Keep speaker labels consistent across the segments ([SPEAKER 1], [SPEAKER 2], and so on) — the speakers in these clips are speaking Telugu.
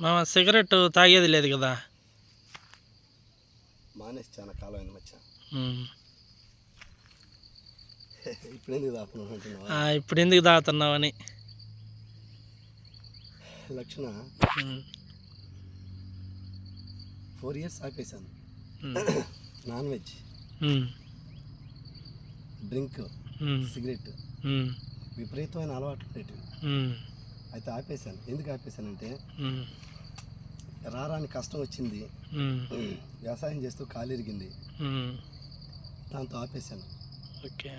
[SPEAKER 1] మామ సిగరెట్ తాగేది లేదు కదా.
[SPEAKER 2] మానేసి చాలా కాలం అయింది మచ్చ. ఇప్పుడు ఎందుకు
[SPEAKER 1] ఆ, ఇప్పుడు ఎందుకు తాగుతున్నావని.
[SPEAKER 2] Lakshana. Four years ఆపేశాను. Non veg. Drink. Cigarette. విపరీతమైన అలవాట్లు ఉండేటివి
[SPEAKER 1] ఉమ్.
[SPEAKER 2] అయితే ఆపేశాను ఎందుకు ఆపేశానంటే. రారాని కష్టం వచ్చింది. వ్యవసాయం చేస్తూ కాలిరిగింది. దాంతో ఆపేశాను
[SPEAKER 1] ఓకే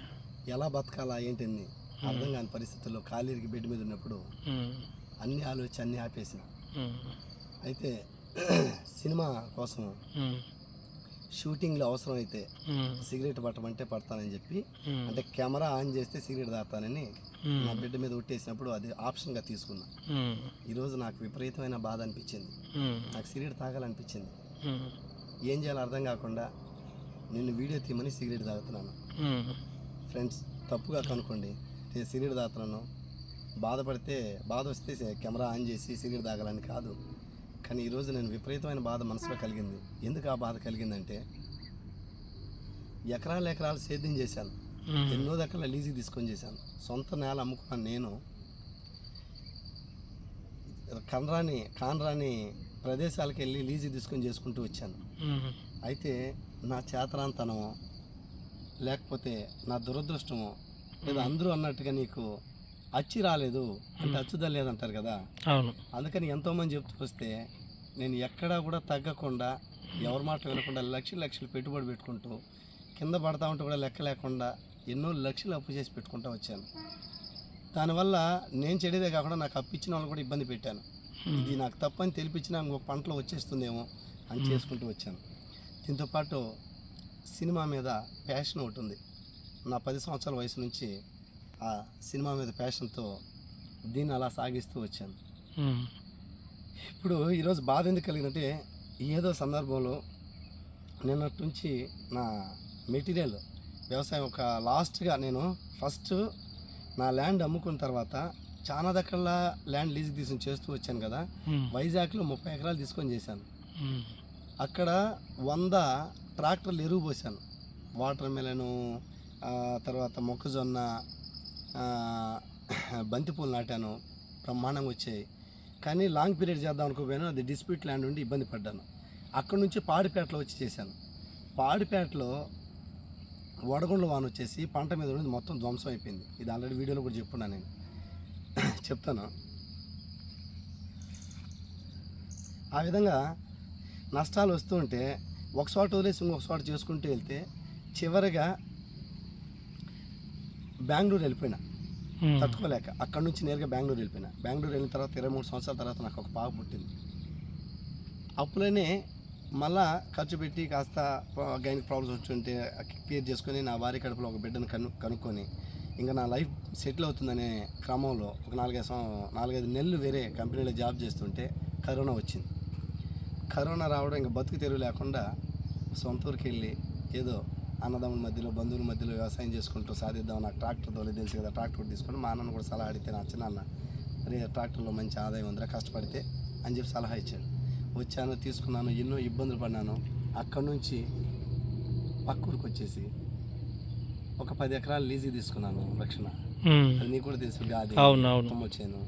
[SPEAKER 2] ఎలా బతకాలా ఏంటని అర్థం కాని పరిస్థితుల్లో కాలిరిగి బెడ్ మీద ఉన్నప్పుడు. అన్ని ఆలోచించి అన్ని ఆపేసిన. అయితే సినిమా కోసం. షూటింగ్లో అవసరం అయితే. సిగరెట్ పట్టమంటే పడతానని చెప్పి. అంటే కెమెరా ఆన్ చేస్తే సిగరెట్
[SPEAKER 1] ఉమ్.
[SPEAKER 2] నా బిడ్డ మీద ఉట్టేసినప్పుడు అది ఆప్షన్గా తీసుకున్నా. ఈరోజు నాకు విపరీతమైన బాధ అనిపించింది. నాకు సిగరెట్ తాగాలనిపించింది. ఏం చేయాలో అర్థం కాకుండా నిన్ను వీడియో తీయమని సిగరెట్ తాగుతున్నాను. ఫ్రెండ్స్ తప్పుగా కనుక్కోండి నేను సిగరెట్ తాగుతున్నాను బాధపడితే బాధ వస్తే కెమెరా ఆన్ చేసి సిగరెట్ తాగాలని కాదు. కానీ ఈరోజు నేను విపరీతమైన బాధ మనసులో కలిగింది. ఎందుకు ఆ బాధ కలిగిందంటే ఎకరాలు ఎకరాలు సేద్యం చేశాను. ఎన్నో దగ్గర లీజుకి తీసుకొని చేశాను. సొంత నేల అమ్ముకున్నాను నేను. కనరాని కానరాని ప్రదేశాలకు వెళ్ళి లీజు తీసుకొని చేసుకుంటూ వచ్చాను. అయితే నా చేతనాంతనమో లేకపోతే నా దురదృష్టమో లేదా అందరూ అన్నట్టుగా నీకు అచ్చి రాలేదు. అంటే అచ్చుదల లేదంటారు కదా.
[SPEAKER 1] అవును.
[SPEAKER 2] అందుకని ఎంతోమంది చెప్తూ వస్తే నేను ఎక్కడా కూడా తగ్గకుండా ఎవరి మాట వినకుండా లక్షలు లక్షలు పెట్టుబడి పెట్టుకుంటూ కింద పడతా ఉంటే కూడా లెక్క లేకుండా ఎన్నో లక్షలు అప్పు చేసి పెట్టుకుంటూ వచ్చాను. దానివల్ల నేను చెడేదే కాకుండా నాకు అప్పిచ్చిన వాళ్ళు కూడా ఇబ్బంది పెట్టాను. ఇది నాకు తప్పని తెలిపించినా ఇంకొక పంటలో వచ్చేస్తుందేమో అని చేసుకుంటూ వచ్చాను. దీంతో పాటు సినిమా మీద ప్యాషన్ ఒకటి ఉంది. నా పది సంవత్సరాల వయసు నుంచి ఆ సినిమా మీద ప్యాషన్తో దీన్ని అలా సాగిస్తూ వచ్చాను. ఇప్పుడు ఈరోజు బాధ ఎందుకు కలిగిందంటే ఏదో సందర్భంలో నిన్నటి నుంచి నా మెటీరియల్ వ్యవసాయం ఒక లాస్ట్గా నేను ఫస్ట్ నా ల్యాండ్ అమ్ముకున్న తర్వాత చాలా దగ్గర ల్యాండ్ లీజ్ తీసుకుని చేస్తూ వచ్చాను కదా. వైజాగ్లో ముప్పై ఎకరాలు తీసుకొని చేశాను. అక్కడ వంద ట్రాక్టర్లు ఎరువు పోసాను వాటర్ మెలను తర్వాత మొక్కజొన్న బంతిపూలు నాటాను బ్రహ్మాండంగా వచ్చాయి. కానీ లాంగ్ పీరియడ్ చేద్దాం అనుకోపోయాను అది డిస్ప్యూట్ ల్యాండ్ ఉండి ఇబ్బంది పడ్డాను. అక్కడ నుంచి పాడిపేటలో వచ్చి చేశాను. పాడిపేటలో వడగొండ వాన వచ్చేసి పంట మీద ఉన్నది మొత్తం ధ్వంసం అయిపోయింది. ఇది ఆల్రెడీ వీడియోలో కూడా చెప్పున్నాను నేను. చెప్తాను. ఆ విధంగా నష్టాలు వస్తూ ఉంటే ఒక చోట వదిలేసి ఇంకొక చోట చేసుకుంటూ వెళ్తే చివరిగా బెంగళూరు వెళ్ళిపోయినా. తట్టుకోలేక అక్కడ నుంచి నేరుగా బెంగళూరు వెళ్ళిపోయినా. బెంగళూరు వెళ్ళిన తర్వాత ఇరవై మూడు సంవత్సరాల తర్వాత నాకు ఒక పాప పుట్టింది. అప్పులనే మళ్ళా ఖర్చు పెట్టి కాస్త గైనిక్ ప్రాబ్లమ్స్ వచ్చుంటే క్లియర్ చేసుకొని నా భార్య కడుపులో ఒక బిడ్డను కను కనుక్కొని ఇంకా నా లైఫ్ సెటిల్ అవుతుందనే క్రమంలో ఒక నాలుగైదు నాలుగైదు నెలలు వేరే కంపెనీలో జాబ్ చేస్తుంటే కరోనా వచ్చింది. కరోనా రావడం ఇంకా బతుకు తెరువు లేకుండా సొంత ఊరికి వెళ్ళి ఏదో అన్నదమ్ముల మధ్యలో బంధువుల మధ్యలో వ్యవసాయం చేసుకుంటూ సాధిద్దాం నాకు ట్రాక్టర్ తోలే తెలుసు కదా ట్రాక్టర్ తీసుకొని మా అన్నను కూడా సలహా అడిగితే నా చిన్న అరే ట్రాక్టర్లో మంచి ఆదాయం ఉందిరా కష్టపడితే అని చెప్పి సలహా ఇచ్చాడు. వచ్చాను తీసుకున్నాను ఎన్నో ఇబ్బందులు పడినాను అక్కడ నుంచి పక్క ఊరికి వచ్చేసి ఒక పది ఎకరాలు లీజీ తీసుకున్నాను రక్షణ. అది నీకు కూడా తెలుసు గాది. వచ్చాను.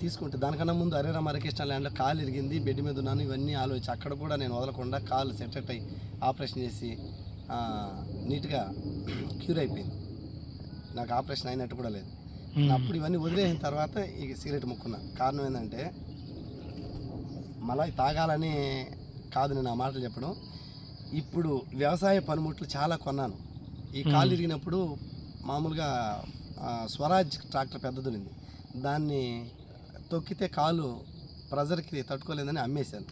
[SPEAKER 2] తీసుకుంటే దానికన్నా ముందు హరే రామకృష్ణ ల్యాండ్లో కాలు ఇరిగింది బెడ్ మీద ఉన్నాను ఇవన్నీ ఆలోచించి అక్కడ కూడా నేను వదలకుండా కాలు సెటెట్ అయ్యి ఆపరేషన్ చేసి నీట్గా క్యూర్ అయిపోయింది. నాకు ఆపరేషన్ అయినట్టు కూడా లేదు. అప్పుడు ఇవన్నీ వదిలేసిన తర్వాత ఈ సిగరెట్ ముక్కున్నా కారణం ఏంటంటే మళ్ళీ తాగాలని కాదు నేను ఆ మాటలు చెప్పడం. ఇప్పుడు వ్యవసాయ పనిముట్లు చాలా కొన్నాను. ఈ కాలు ఇరిగినప్పుడు మామూలుగా స్వరాజ్ ట్రాక్టర్ పెద్దది ఉంది దాన్ని తొక్కితే కాలు ప్రెజర్కి తట్టుకోలేదని అమ్మేశాను.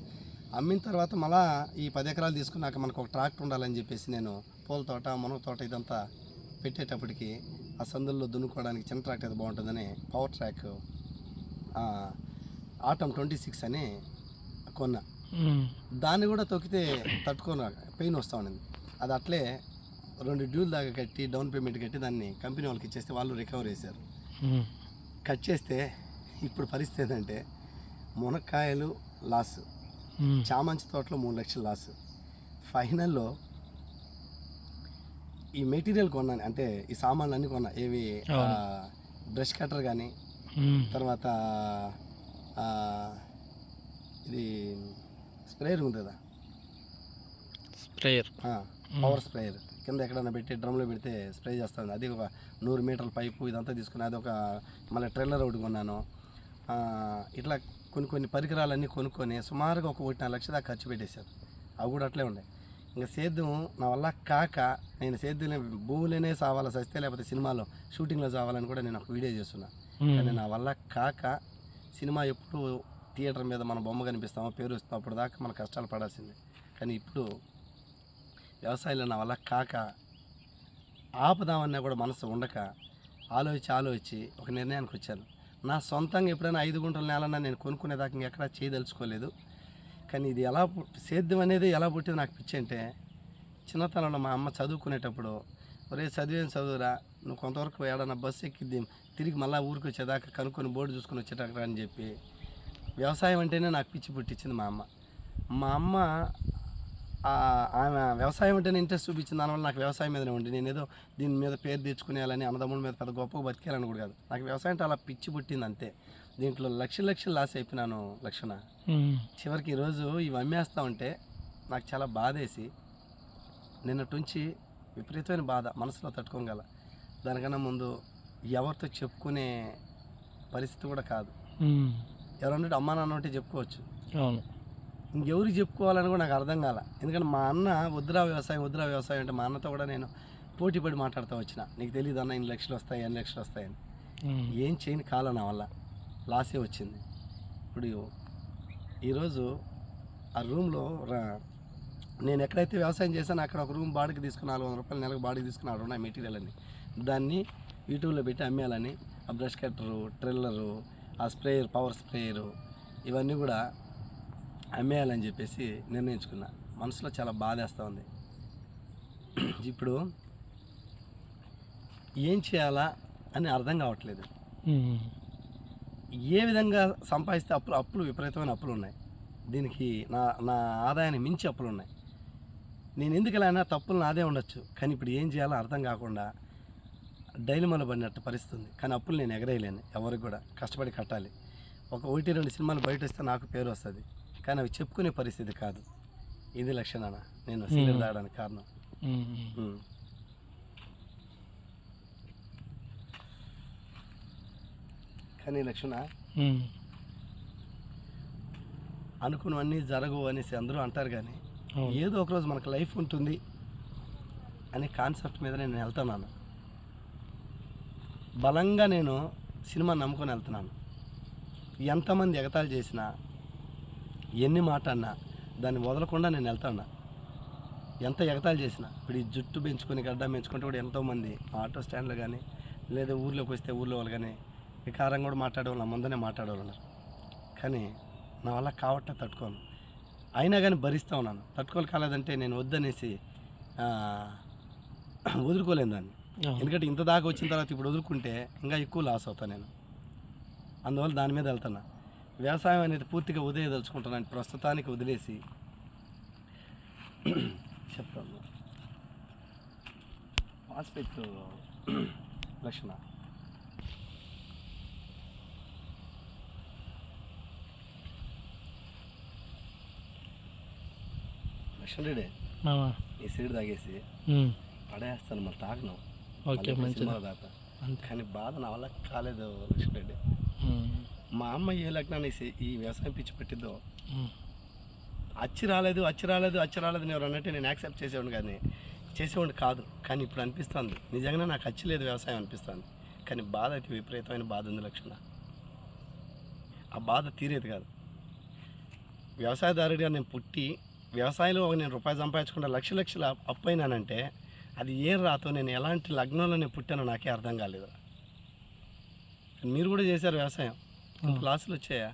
[SPEAKER 2] అమ్మిన తర్వాత మళ్ళా ఈ పది ఎకరాలు తీసుకున్నాక మనకు ఒక ట్రాక్టర్ ఉండాలని చెప్పేసి నేను పూల తోట మునగ తోట ఇదంతా పెట్టేటప్పటికి ఆ సందుల్లో దున్నుకోవడానికి చిన్న ట్రాక్టర్ అయితే బాగుంటుందని Powertrac atom twenty six అని కొన్నా. దాన్ని కూడా తొక్కితే తట్టుకోన పెయిన్ వస్తూ ఉండింది అది అట్లే రెండు డ్యూల్ దాకా కట్టి డౌన్ పేమెంట్ కట్టి దాన్ని కంపెనీ వాళ్ళకి ఇచ్చేస్తే వాళ్ళు రికవర్ చేశారు. కట్ చేస్తే ఇప్పుడు పరిస్థితి ఏంటంటే మునక్కాయలు లాస్
[SPEAKER 1] ఉమ్.
[SPEAKER 2] చామంతి తోటలో మూడు లక్షలు లాస్ ఫైనల్లో ఈ మెటీరియల్ కొన్నాను. అంటే ఈ సామాన్లు అన్నీ కొన్నా. ఏవి బ్రష్ కటర్ కానీ. తర్వాత ఇది స్ప్రేయర్ ఉంది కదా?
[SPEAKER 1] స్ప్రేయర్
[SPEAKER 2] పవర్ స్ప్రేయర్ కింద ఎక్కడైనా పెట్టి డ్రమ్లో పెడితే స్ప్రే చేస్తుంది అది ఒక నూరు మీటర్ల పైపు ఇదంతా తీసుకుని అది ఒక మళ్ళీ ట్రైలర్ ఒకటి కొన్నాను. ఇట్లా కొన్ని కొన్ని పరికరాలన్నీ కొనుక్కొని సుమారుగా ఒక ఒకటిన్నర లక్ష దాకా ఖర్చు పెట్టేశారు. అవి కూడా అట్లే ఉన్నాయి. ఇంకా సేద్యం నా వల్ల కాక నేను సేద్యం భూములనే సావాలా సస్తే లేకపోతే సినిమాలో షూటింగ్లో చావాలని కూడా నేను ఒక వీడియో చేస్తున్నా. కానీ నా వల్ల కాక సినిమా ఎప్పుడు థియేటర్ మీద మన బొమ్మ కనిపిస్తామో పేరు వస్తాం అప్పుడు దాకా మన కష్టాలు పడాల్సిందే. కానీ ఇప్పుడు వ్యవసాయంలో నా వల్ల కాక ఆపుదామన్నా కూడా మనసు ఉండక ఆలోచించి ఆలోచించి ఒక నిర్ణయానికి వచ్చాను. నా సొంతంగా ఎప్పుడైనా ఐదు గుంటల నేలన్నా నేను కొనుక్కునేదాకా ఇంకెక్కడా చేయదలుచుకోలేదు. కానీ ఇది ఎలా సేద్యం అనేది ఎలా పుట్టింది నాకు పిచ్చి అంటే చిన్నతనంలో మా అమ్మ చదువుకునేటప్పుడు ఒరే చదివేం చదువురా నువ్వు కొంతవరకు ఏడన్నా బస్సు ఎక్కిద్ది తిరిగి మళ్ళీ ఊరికి వచ్చేదాకా కనుక్కొని బోర్డు చూసుకుని వచ్చేటక్కడ అని చెప్పి వ్యవసాయం అంటేనే నాకు పిచ్చి పుట్టించింది మా అమ్మ. మా అమ్మ ఆమె వ్యవసాయం అంటేనే ఇంట్రెస్ట్ చూపించింది. దానివల్ల నాకు వ్యవసాయం మీదనే ఉండి నేను ఏదో దీని మీద పేరు తెచ్చుకునేయాలని అన్నదమ్ముల మీద పెద్ద గొప్పగా బతికేయాలని కూడా కాదు. నాకు వ్యవసాయం అంటే అలా పిచ్చి పుట్టింది అంతే. దీంట్లో లక్షలు లక్షలు లాస్ అయిపోయినాను లక్షణ. చివరికి ఈరోజు ఇవి అమ్మేస్తా ఉంటే నాకు చాలా బాధేసి నిన్నటి నుంచి విపరీతమైన బాధ మనసులో తట్టుకోగల. దానికన్నా ముందు ఎవరితో చెప్పుకునే పరిస్థితి కూడా కాదు. ఎవరన్నట్టు అమ్మా నాన్న ఉంటే చెప్పుకోవచ్చు.
[SPEAKER 1] అవును.
[SPEAKER 2] ఇంకెవరికి చెప్పుకోవాలని కూడా నాకు అర్థం కాల. ఎందుకంటే మా అన్న వద్దురా వ్యవసాయం వద్దురా వ్యవసాయం అంటే మా అన్నతో కూడా నేను పోటీ పడి మాట్లాడుతూ వచ్చిన. నీకు తెలియదు అన్న ఇన్ని లక్షలు వస్తాయి ఎన్ని లక్షలు వస్తాయని. ఏం చేయని కాలం నా వల్ల. లాసే వచ్చింది. ఇప్పుడు ఈరోజు ఆ రూమ్లో నేను ఎక్కడైతే వ్యవసాయం చేశానో అక్కడ ఒక రూమ్ బాడీకి తీసుకుని నాలుగు వందల రూపాయలు నెలకు బాడీకి తీసుకుని ఆడ ఉన్నాయి మెటీరియల్ అన్ని. దాన్ని యూట్యూబ్లో పెట్టి అమ్మేయాలని. ఆ బ్రష్ కట్టరు ట్రిల్లరు ఆ స్ప్రేయర్ పవర్ స్ప్రేయరు ఇవన్నీ కూడా అమ్మేయాలని చెప్పేసి నిర్ణయించుకున్నా. మనసులో చాలా బాధేస్తూ ఉంది. ఇప్పుడు ఏం చేయాలా అని అర్థం కావట్లేదు. ఏ విధంగా సంపాదిస్తే అప్పులు అప్పులు విపరీతమైన అప్పులు ఉన్నాయి. దీనికి నా నా ఆదాయాన్ని మించి అప్పులు ఉన్నాయి. నేను ఎందుకు ఇలా అయినా తప్పులు నాదే ఉండొచ్చు. కానీ ఇప్పుడు ఏం చేయాలో అర్థం కాకుండా డైలమల పడినట్టు పరిస్థితి ఉంది కానీ అప్పులు నేను ఎగరేయలేను ఎవరికి కూడా. కష్టపడి కట్టాలి. ఒక ఒకటి రెండు సినిమాలు బయట వస్తే నాకు పేరు వస్తుంది. కానీ అవి చెప్పుకునే పరిస్థితి కాదు. ఇది లక్షణాన. నేను సీరియల్ తాగడానికి కారణం. కానీ లక్షణ. అనుకున్నవన్నీ జరగవు అనేసి అందరూ అంటారు కానీ. ఏదో ఒక రోజు మనకు లైఫ్ ఉంటుంది అనే కాన్సెప్ట్ మీద నేను వెళ్తున్నాను. బలంగా నేను సినిమా నమ్ముకొని వెళ్తున్నాను. ఎంతమంది ఎగతాళి చేసినా ఎన్ని మాట అన్నా దాన్ని వదలకుండా నేను వెళ్తాను ఎంత ఎగతాళి చేసినా. ఇప్పుడు ఈ జుట్టు పెంచుకొని గడ్డ పెంచుకుంటే కూడా ఎంతోమంది ఆటో స్టాండ్లో కానీ లేదా ఊర్లోకి వస్తే ఊర్లో వాళ్ళు కానీ వికారం కూడా మాట్లాడేవాళ్ళు నా ముందనే మాట్లాడేవాళ్ళు కానీ నా వల్ల కావట్లే తట్టుకోను. అయినా కానీ భరిస్తూ ఉన్నాను. తట్టుకోలు కాలేదంటే నేను వద్దనేసి వదులుకోలేను దాన్ని. ఎందుకంటే ఇంత దాకా వచ్చిన తర్వాత ఇప్పుడు వదులుకుంటే ఇంకా ఎక్కువ లాస్ అవుతాను నేను. అందువల్ల దాని మీద వెళ్తున్నా. వ్యవసాయం అనేది పూర్తిగా వదిలేదలుచుకుంటున్నాను ప్రస్తుతానికి వదిలేసి. చెప్తాను ఫాస్ఫేట్ లక్షణ. లక్షణ రెడ్డి
[SPEAKER 1] మామా.
[SPEAKER 2] ఈ సీడ్ తాగేసి. పడేస్తాను మళ్ళీ తాగను.
[SPEAKER 1] ఓకే అంతే.
[SPEAKER 2] కానీ బాధ నా వల్ల కాలేదు లక్ష్మణ రెడ్డి. మా అమ్మ ఏ లగ్నాన్ని ఈ- వ్యవసాయం పిచ్చి పెట్టిద్దో?
[SPEAKER 1] ఉమ్.
[SPEAKER 2] అచ్చి రాలేదు అచ్చి రాలేదు అచ్చి రాలేదు ఎవరు అన్నట్టు నేను యాక్సెప్ట్ చేసేవాడిని కానీ చేసేవాడిని కాదు. కానీ ఇప్పుడు అనిపిస్తుంది. నిజంగానే నాకు అచ్చి లేదు వ్యవసాయం అనిపిస్తుంది. కానీ బాధ అయితే విపరీతమైన బాధ ఉంది లక్షణ. ఆ బాధ తీరేది కాదు. వ్యవసాయదారుడిగా నేను పుట్టి వ్యవసాయంలో ఒక నేను రూపాయి సంపాదించుకుంటే లక్ష లక్షల అప్పు అయినానంటే అది ఏ రాతో నేను ఎలాంటి లగ్నంలో నేను పుట్టానో నాకే అర్థం కాలేదు. మీరు కూడా చేశారు వ్యవసాయం. క్లాసులు వచ్చాయా?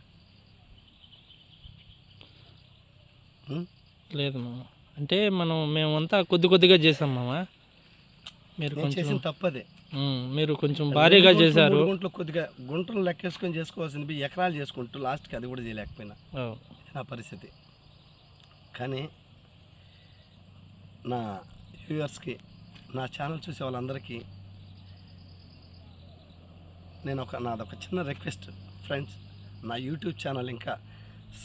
[SPEAKER 1] లేదు మామ. అంటే మనం మేమంతా కొద్ది కొద్దిగా చేసాం మామ. మీరు కొంచెం
[SPEAKER 2] తప్పదే.
[SPEAKER 1] మీరు కొంచెం భారీగా చేశారు.
[SPEAKER 2] గుంటలు కొద్దిగా గుంటలు లెక్కేసుకొని చేసుకోవాల్సింది ఎకరాలు చేసుకుంటూ లాస్ట్కి అది కూడా చేయలేకపోయినా. నా పరిస్థితి. కానీ నా వ్యూవర్స్కి నా ఛానల్ చూసే వాళ్ళందరికీ నేను ఒక నాదొక చిన్న రిక్వెస్ట్. ఫ్రెండ్స్ నా యూట్యూబ్ ఛానల్ ఇంకా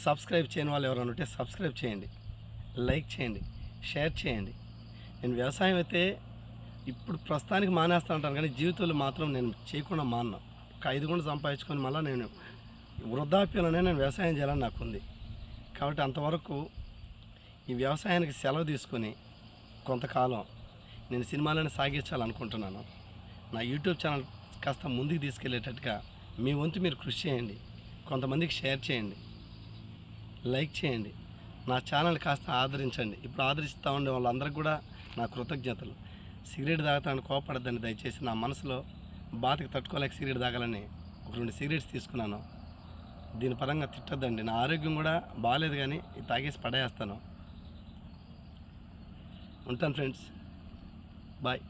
[SPEAKER 2] సబ్స్క్రైబ్ చేయని వాళ్ళు ఎవరైనా ఉంటే సబ్స్క్రైబ్ చేయండి లైక్ చేయండి షేర్ చేయండి. నేను వ్యవసాయం అయితే ఇప్పుడు ప్రస్తుతానికి మానేస్తా ఉంటాను కానీ జీవితంలో మాత్రం నేను చేయకుండా మాన్నా. ఒక ఐదు గుంటలు సంపాదించుకొని మళ్ళీ నేను వృద్ధాప్యంలోనే నేను వ్యవసాయం చేయాలని నాకు ఉంది కాబట్టి అంతవరకు ఈ వ్యవసాయానికి సెలవు తీసుకొని కొంతకాలం నేను సినిమాలను సాగించాలనుకుంటున్నాను నా యూట్యూబ్ ఛానల్ కాస్త ముందుకు తీసుకెళ్ళేటట్టుగా మీ వంతు మీరు కృషి చేయండి. కొంతమందికి షేర్ చేయండి. లైక్ చేయండి. నా ఛానల్ కాస్త ఆదరించండి. ఇప్పుడు ఆదరిస్తూ ఉండే వాళ్ళందరికీ కూడా నా కృతజ్ఞతలు. సిగరెట్ తాగుతాను కోపడద్దని దయచేసి. నా మనసులో బాధకి తట్టుకోలేక సిగరెట్ తాగాలని ఒక రెండు సిగరెట్స్ తీసుకున్నాను. దీని పరంగా తిట్టద్దండి. నా ఆరోగ్యం కూడా బాగాలేదు కానీ ఇది తాగేసి పడేస్తాను. ఉంటాను ఫ్రెండ్స్. బాయ్.